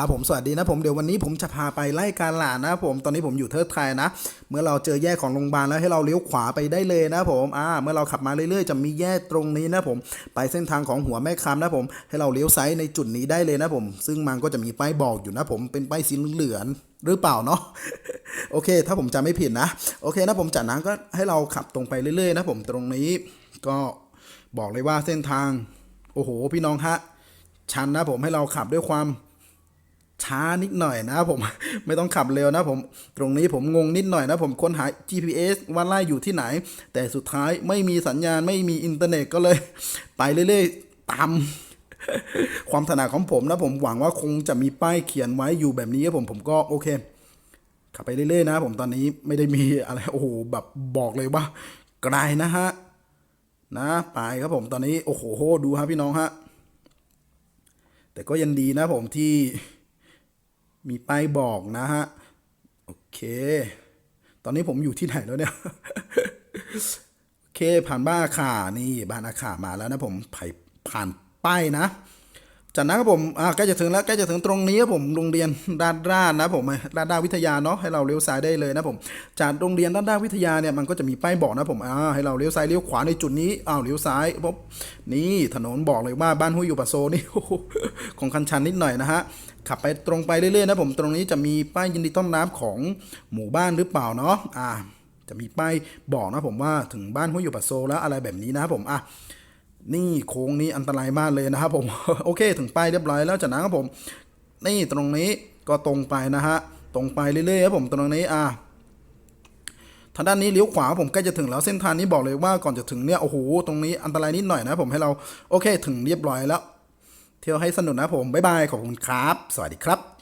ครับผมสวัสดีนะผมเดี๋ยววันนี้ผมจะพาไปไล่การหลานนะผมตอนนี้ผมอยู่เทิดไทยนะ เมื่อเราเจอแยกของโรงพยาบาลแล้วให้เราเลี้ยวขวาไปได้เลยนะผมอ่าเมื่อเราขับมาเรื่อยๆ จะมีแยกตรงนี้นะผม ไปเส้นทางของหัวแม่คำนะผม ให้เราเลี้ยวซ้ายในจุดนี้ได้เลยนะผม ซึ่งมันก็จะมีป้ายบอกอยู่นะผมเป็นป้ายสีเหลืองหรือเปล่าเนาะโอเค ถ้าผมจำไม่ผิดนะ โอเคนะผมจากนั้นก็ให้เราขับตรงไปเรื่อยๆ นะผมตรงนี้ก็บอกเลยว่าเส้นทาง โอ้โห พี่น้องฮะชันนะผมให้เราขับด้วยความ ช้านิดหน่อยนะผมไม่ต้องขับเร็วนะผมตรงนี้ผมงงนิดหน่อยนะผมค้นหา GPS ว่าไล่อยู่ที่ไหน แต่สุดท้ายไม่มีสัญญาณไม่มีอินเทอร์เน็ตก็เลย ไปเรื่อยๆตามความถนัดของผมนะผมหวังว่าคงจะมีป้ายเขียนไว้อยู่แบบนี้ครับผมผมก็โอเค ขับไปเรื่อยๆนะ ผมตอนนี้ไม่ได้มีอะไรโอ้โหแบบบอกเลยว่าไกลนะฮะนะไปครับผมตอนนี้โอ้โหดูฮะพี่น้องฮะแต่ก็ยังดีนะผมที่ มีป้ายบอกนะฮะ โอเค ตอนนี้ผมอยู่ที่ไหนแล้วเนี่ย โอเคผ่านบ้านอาคานี่บ้านอาคามาแล้วนะผมผ่านป้ายนะ จากนั้นครับผมอ่าใกล้จะถึงแล้วใกล้จะถึงตรงนี้ครับผมโรงเรียนด้านด้านนะผมด้านด้านวิทยาเนาะให้เราเลี้ยวซ้ายได้เลยนะผมจากโรงเรียนด้านด้านวิทยาเนี่ยมันก็จะมีป้ายบอกนะผมอ่าให้เราเลี้ยวซ้ายเลี้ยวขวาในจุดนี้อ้าวเลี้ยวซ้ายปุ๊บนี่ถนนบอกเลยว่าบ้านห้วยอยู่ปะโซนี้ของคันชันนิดหน่อยนะฮะขับไปตรงไปเรื่อยๆนะผมตรงนี้จะมีป้ายยินดีต้อนรับของหมู่บ้านหรือเปล่าเนาะอ่าจะมีป้ายบอกนะผมว่าถึงบ้านห้วยอยู่ปะโซแล้วอะไรแบบนี้นะครับผมอะ นี่โค้งนี้อันตรายมากเลยนะครับผม โอเค ถึงป้ายเรียบร้อยแล้วจากนั้นครับผม นี่ตรงนี้ก็ตรงไปนะฮะ ตรงไปเรื่อยๆครับผมตรงนี้อะทางด้านนี้เลี้ยวขวาผมใกล้จะถึงแล้วเส้นทางนี้บอกเลยว่าก่อนจะถึงเนี่ยโอ้โหตรงนี้อันตรายนิดหน่อยนะผมให้เราโอเค ถึงเรียบร้อยแล้ว เที่ยวให้สนุกนะผมบ๊ายบายขอบคุณครับ สวัสดีครับ